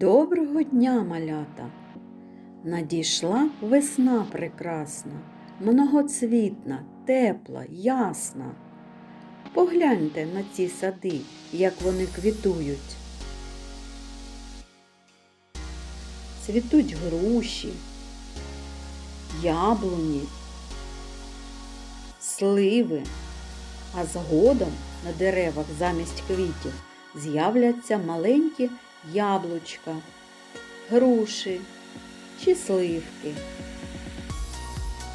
Доброго дня, малята! Надійшла весна прекрасна, многоцвітна, тепла, ясна. Погляньте на ці сади, як вони квітують. Цвітуть груші, яблуні, сливи, а згодом на деревах замість квітів з'являться маленькі яблучка, груші чи сливки.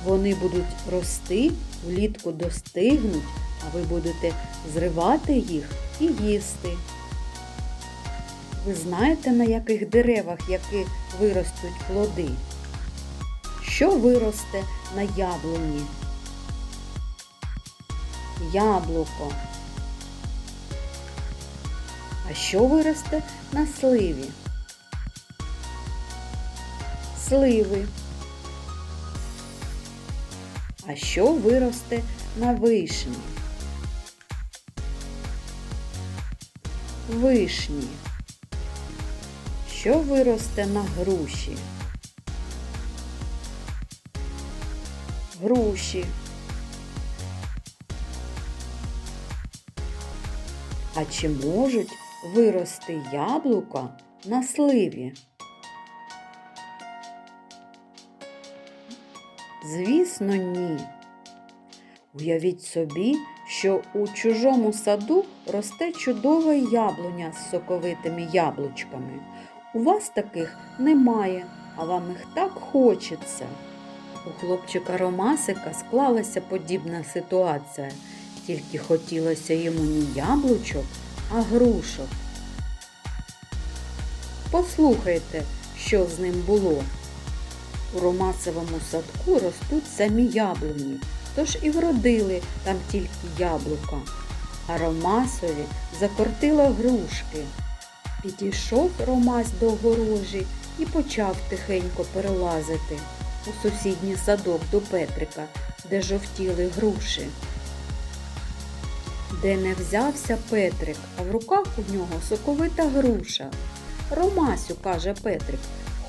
Вони будуть рости, влітку достигнуть, а ви будете зривати їх і їсти. Ви знаєте, на яких деревах які виростуть плоди? Що виросте на яблуні? Яблуко. А що виросте на сливі? Сливи. А що виросте на вишні? Вишні. Що виросте на груші? Груші. А чи можуть вирости яблука на сливі? Звісно, ні. Уявіть собі, що у чужому саду росте чудова яблуня з соковитими яблучками. У вас таких немає, а вам їх так хочеться. У хлопчика Ромасика склалася подібна ситуація, тільки хотілося йому не яблучок, а грушок. Послухайте, що з ним було. У Ромасовому садку ростуть самі яблуні, тож і вродили там тільки яблука, а Ромасові закортило грушки. Підійшов Ромась до огорожі і почав тихенько перелазити у сусідній садок до Петрика, де жовтіли груші. Де не взявся Петрик, а в руках у нього соковита груша. Ромасю, каже Петрик,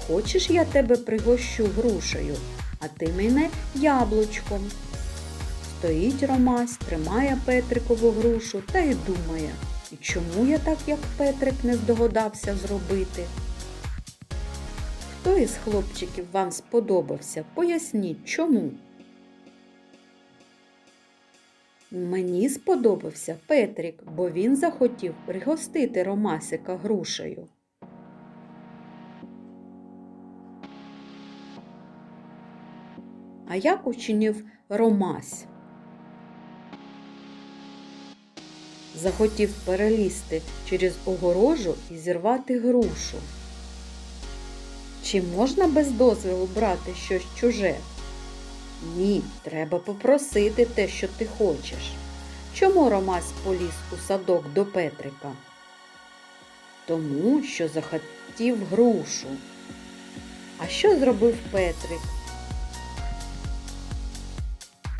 хочеш я тебе пригощу грушею, а ти мене яблучком. Стоїть Ромась, тримає Петрикову грушу та й думає, і чому я так, як Петрик, не здогадався зробити? Хто із хлопчиків вам сподобався? Поясніть, чому? Мені сподобався Петрик, бо він захотів пригостити Ромасика грушею. А як учинив Ромась? Захотів перелізти через огорожу і зірвати грушу. Чи можна без дозволу брати щось чуже? Ні, треба попросити те, що ти хочеш. Чому Ромась поліз у садок до Петрика? Тому що захотів грушу. А що зробив Петрик?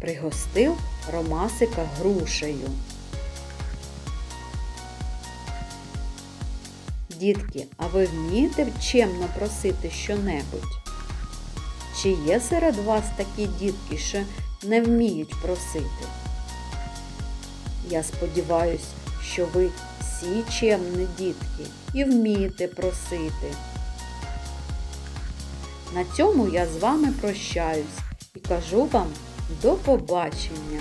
Пригостив Ромасика грушею. Дітки, а ви вмієте чемно просити щонебудь? Чи є серед вас такі дітки, що не вміють просити? Я сподіваюся, що ви всі чемні дітки і вмієте просити. На цьому я з вами прощаюсь і кажу вам до побачення!